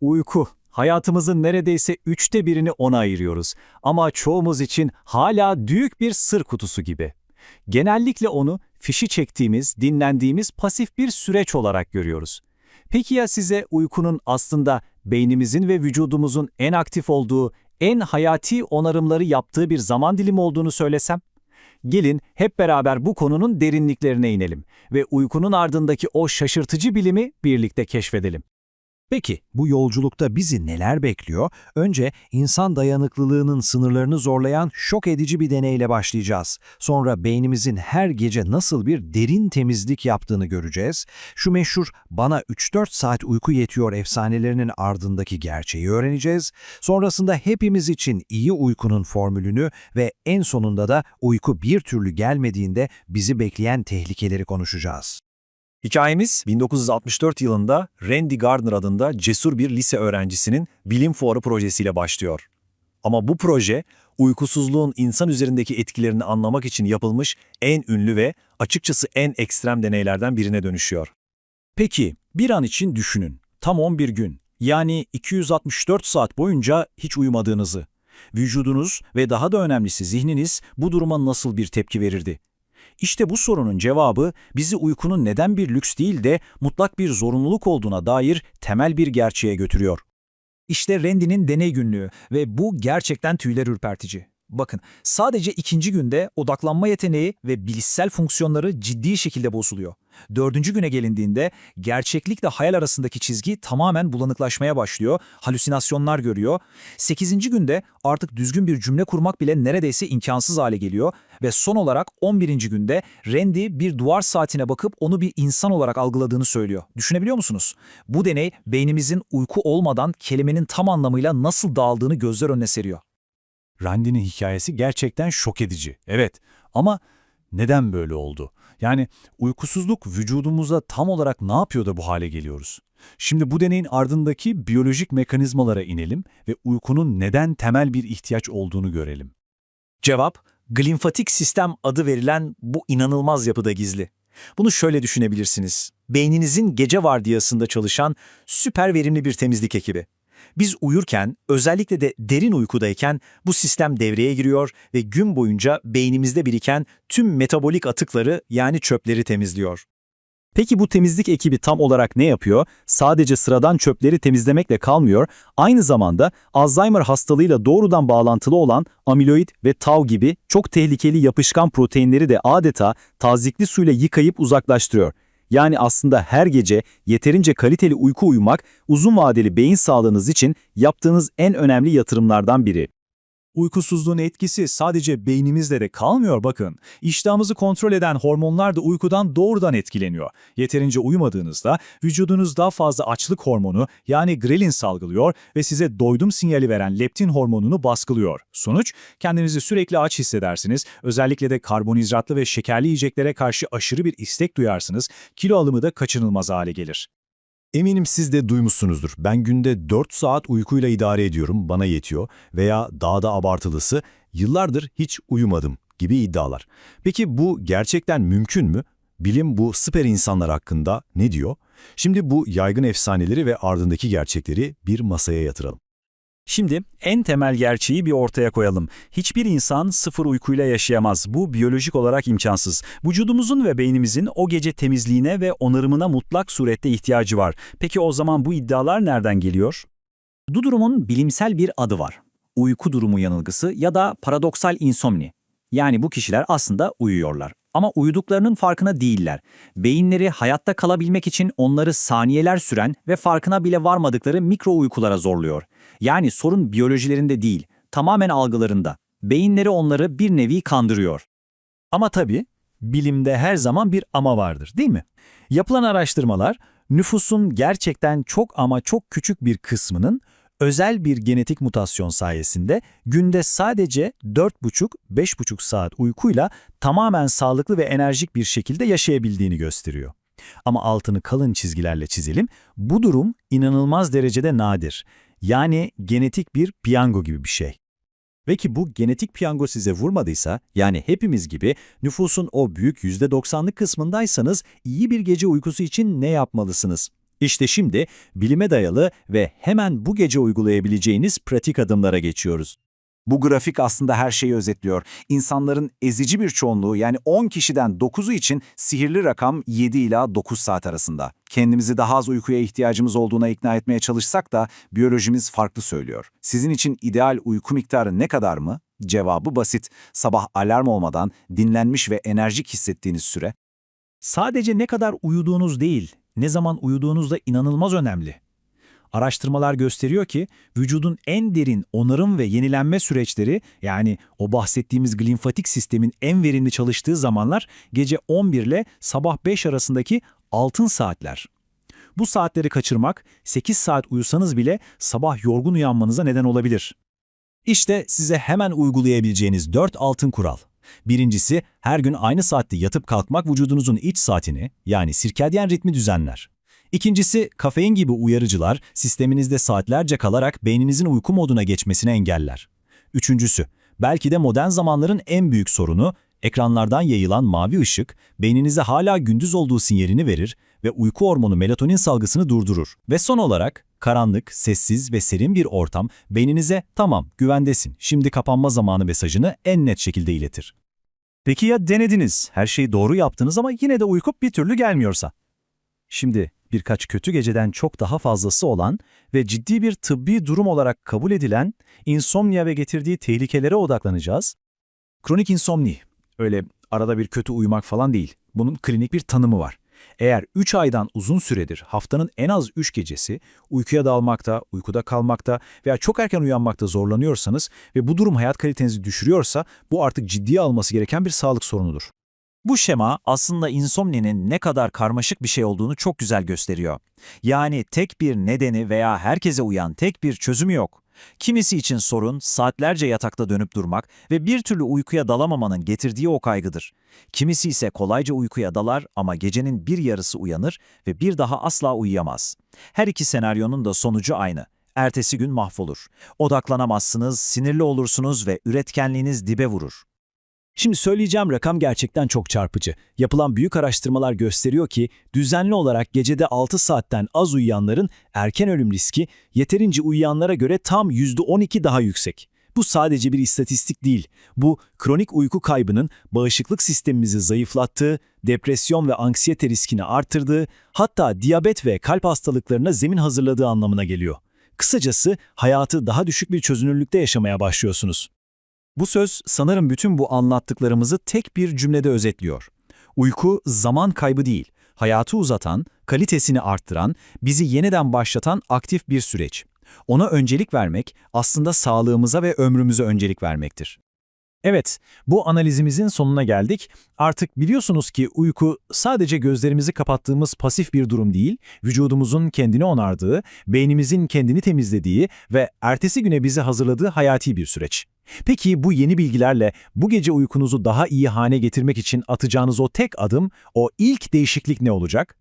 Uyku. Hayatımızın neredeyse üçte birini ona ayırıyoruz. Ama çoğumuz için hala büyük bir sır kutusu gibi. Genellikle onu fişi çektiğimiz, dinlendiğimiz pasif bir süreç olarak görüyoruz. Peki ya size uykunun aslında beynimizin ve vücudumuzun en aktif olduğu, en hayati onarımları yaptığı bir zaman dilimi olduğunu söylesem? Gelin hep beraber bu konunun derinliklerine inelim ve uykunun ardındaki o şaşırtıcı bilimi birlikte keşfedelim. Peki bu yolculukta bizi neler bekliyor? Önce insan dayanıklılığının sınırlarını zorlayan şok edici bir deneyle başlayacağız. Sonra beynimizin her gece nasıl bir derin temizlik yaptığını göreceğiz. Şu meşhur bana 3-4 saat uyku yetiyor efsanelerinin ardındaki gerçeği öğreneceğiz. Sonrasında hepimiz için iyi uykunun formülünü ve en sonunda da uyku bir türlü gelmediğinde bizi bekleyen tehlikeleri konuşacağız. Hikayemiz 1964 yılında Randy Gardner adında cesur bir lise öğrencisinin bilim fuarı projesiyle başlıyor. Ama bu proje, uykusuzluğun insan üzerindeki etkilerini anlamak için yapılmış en ünlü ve açıkçası en ekstrem deneylerden birine dönüşüyor. Peki, bir an için düşünün. Tam 11 gün, yani 264 saat boyunca hiç uyumadığınızı. Vücudunuz ve daha da önemlisi zihniniz bu duruma nasıl bir tepki verirdi? İşte bu sorunun cevabı bizi uykunun neden bir lüks değil de mutlak bir zorunluluk olduğuna dair temel bir gerçeğe götürüyor. İşte Randy'nin deney günlüğü ve bu gerçekten tüyler ürpertici. Bakın, sadece ikinci günde odaklanma yeteneği ve bilişsel fonksiyonları ciddi şekilde bozuluyor. Dördüncü güne gelindiğinde gerçeklikle hayal arasındaki çizgi tamamen bulanıklaşmaya başlıyor, halüsinasyonlar görüyor. Sekizinci günde artık düzgün bir cümle kurmak bile neredeyse imkansız hale geliyor ve son olarak 11. günde Randy bir duvar saatine bakıp onu bir insan olarak algıladığını söylüyor. Düşünebiliyor musunuz? Bu deney beynimizin uyku olmadan kelimenin tam anlamıyla nasıl dağıldığını gözler önüne seriyor. Randy'nin hikayesi gerçekten şok edici. Evet ama neden böyle oldu? Yani uykusuzluk vücudumuza tam olarak ne yapıyor da bu hale geliyoruz? Şimdi bu deneyin ardındaki biyolojik mekanizmalara inelim ve uykunun neden temel bir ihtiyaç olduğunu görelim. Cevap, glimfatik sistem adı verilen bu inanılmaz yapıda gizli. Bunu şöyle düşünebilirsiniz. Beyninizin gece vardiyasında çalışan süper verimli bir temizlik ekibi. Biz uyurken, özellikle de derin uykudayken bu sistem devreye giriyor ve gün boyunca beynimizde biriken tüm metabolik atıkları yani çöpleri temizliyor. Peki bu temizlik ekibi tam olarak ne yapıyor? Sadece sıradan çöpleri temizlemekle kalmıyor, aynı zamanda Alzheimer hastalığıyla doğrudan bağlantılı olan amiloid ve tau gibi çok tehlikeli yapışkan proteinleri de adeta tazikli suyla yıkayıp uzaklaştırıyor. Yani aslında her gece yeterince kaliteli uyku uyumak uzun vadeli beyin sağlığınız için yaptığınız en önemli yatırımlardan biri. Uykusuzluğun etkisi sadece beynimizde de kalmıyor bakın. İştahımızı kontrol eden hormonlar da uykudan doğrudan etkileniyor. Yeterince uyumadığınızda vücudunuz daha fazla açlık hormonu yani grelin salgılıyor ve size doydum sinyali veren leptin hormonunu baskılıyor. Sonuç, kendinizi sürekli aç hissedersiniz. Özellikle de karbonhidratlı ve şekerli yiyeceklere karşı aşırı bir istek duyarsınız. Kilo alımı da kaçınılmaz hale gelir. Eminim siz de duymuşsunuzdur. Ben günde 4 saat uykuyla idare ediyorum, bana yetiyor veya daha da abartılısı yıllardır hiç uyumadım gibi iddialar. Peki bu gerçekten mümkün mü? Bilim bu süper insanlar hakkında ne diyor? Şimdi bu yaygın efsaneleri ve ardındaki gerçekleri bir masaya yatıralım. Şimdi en temel gerçeği bir ortaya koyalım. Hiçbir insan sıfır uykuyla yaşayamaz. Bu biyolojik olarak imkansız. Vücudumuzun ve beynimizin o gece temizliğine ve onarımına mutlak surette ihtiyacı var. Peki o zaman bu iddialar nereden geliyor? Bu durumun bilimsel bir adı var. Uyku durumu yanılgısı ya da paradoksal insomni. Yani bu kişiler aslında uyuyorlar ama uyuduklarının farkına değiller. Beyinleri hayatta kalabilmek için onları saniyeler süren ve farkına bile varmadıkları mikro uykulara zorluyor. Yani sorun biyolojilerinde değil, tamamen algılarında. Beyinleri onları bir nevi kandırıyor. Ama tabii bilimde her zaman bir ama vardır değil mi? Yapılan araştırmalar nüfusun gerçekten çok ama çok küçük bir kısmının özel bir genetik mutasyon sayesinde günde sadece 4,5-5,5 saat uykuyla tamamen sağlıklı ve enerjik bir şekilde yaşayabildiğini gösteriyor. Ama altını kalın çizgilerle çizelim, bu durum inanılmaz derecede nadir. Yani genetik bir piyango gibi bir şey. Ve ki bu genetik piyango size vurmadıysa, yani hepimiz gibi nüfusun o büyük %90'lık kısmındaysanız iyi bir gece uykusu için ne yapmalısınız? İşte şimdi bilime dayalı ve hemen bu gece uygulayabileceğiniz pratik adımlara geçiyoruz. Bu grafik aslında her şeyi özetliyor. İnsanların ezici bir çoğunluğu yani 10 kişiden 9'u için sihirli rakam 7 ila 9 saat arasında. Kendimizi daha az uykuya ihtiyacımız olduğuna ikna etmeye çalışsak da biyolojimiz farklı söylüyor. Sizin için ideal uyku miktarı ne kadar mı? Cevabı basit. Sabah alarm olmadan dinlenmiş ve enerjik hissettiğiniz süre. Sadece ne kadar uyuduğunuz değil, ne zaman uyuduğunuz da inanılmaz önemli. Araştırmalar gösteriyor ki vücudun en derin onarım ve yenilenme süreçleri yani o bahsettiğimiz glimfatik sistemin en verimli çalıştığı zamanlar gece 11 ile sabah 5 arasındaki altın saatler. Bu saatleri kaçırmak 8 saat uyusanız bile sabah yorgun uyanmanıza neden olabilir. İşte size hemen uygulayabileceğiniz 4 altın kural. Birincisi, her gün aynı saatte yatıp kalkmak vücudunuzun iç saatini, yani sirkadyen ritmi düzenler. İkincisi, kafein gibi uyarıcılar sisteminizde saatlerce kalarak beyninizin uyku moduna geçmesini engeller. Üçüncüsü, belki de modern zamanların en büyük sorunu, ekranlardan yayılan mavi ışık, beyninize hala gündüz olduğu sinyalini verir ve uyku hormonu melatonin salgısını durdurur. Ve son olarak, karanlık, sessiz ve serin bir ortam beyninize tamam güvendesin, şimdi kapanma zamanı mesajını en net şekilde iletir. Peki ya denediniz, her şeyi doğru yaptınız ama yine de uyku bir türlü gelmiyorsa? Şimdi birkaç kötü geceden çok daha fazlası olan ve ciddi bir tıbbi durum olarak kabul edilen insomnia ve getirdiği tehlikelere odaklanacağız. Kronik insomni, öyle arada bir kötü uyumak falan değil. Bunun klinik bir tanımı var. Eğer 3 aydan uzun süredir haftanın en az 3 gecesi uykuya dalmakta, uykuda kalmakta veya çok erken uyanmakta zorlanıyorsanız ve bu durum hayat kalitenizi düşürüyorsa bu artık ciddiye alması gereken bir sağlık sorunudur. Bu şema aslında insomninin ne kadar karmaşık bir şey olduğunu çok güzel gösteriyor. Yani tek bir nedeni veya herkese uyan tek bir çözümü yok. Kimisi için sorun saatlerce yatakta dönüp durmak ve bir türlü uykuya dalamamanın getirdiği o kaygıdır. Kimisi ise kolayca uykuya dalar ama gecenin bir yarısı uyanır ve bir daha asla uyuyamaz. Her iki senaryonun da sonucu aynı. Ertesi gün mahvolur. Odaklanamazsınız, sinirli olursunuz ve üretkenliğiniz dibe vurur. Şimdi söyleyeceğim rakam gerçekten çok çarpıcı. Yapılan büyük araştırmalar gösteriyor ki düzenli olarak gecede 6 saatten az uyuyanların erken ölüm riski yeterince uyuyanlara göre tam %12 daha yüksek. Bu sadece bir istatistik değil. Bu kronik uyku kaybının bağışıklık sistemimizi zayıflattığı, depresyon ve anksiyete riskini artırdığı, hatta diyabet ve kalp hastalıklarına zemin hazırladığı anlamına geliyor. Kısacası hayatı daha düşük bir çözünürlükte yaşamaya başlıyorsunuz. Bu söz sanırım bütün bu anlattıklarımızı tek bir cümlede özetliyor. Uyku zaman kaybı değil, hayatı uzatan, kalitesini arttıran, bizi yeniden başlatan aktif bir süreç. Ona öncelik vermek aslında sağlığımıza ve ömrümüze öncelik vermektir. Evet, bu analizimizin sonuna geldik. Artık biliyorsunuz ki uyku sadece gözlerimizi kapattığımız pasif bir durum değil, vücudumuzun kendini onardığı, beynimizin kendini temizlediği ve ertesi güne bizi hazırladığı hayati bir süreç. Peki bu yeni bilgilerle bu gece uykunuzu daha iyi hale getirmek için atacağınız o tek adım, o ilk değişiklik ne olacak?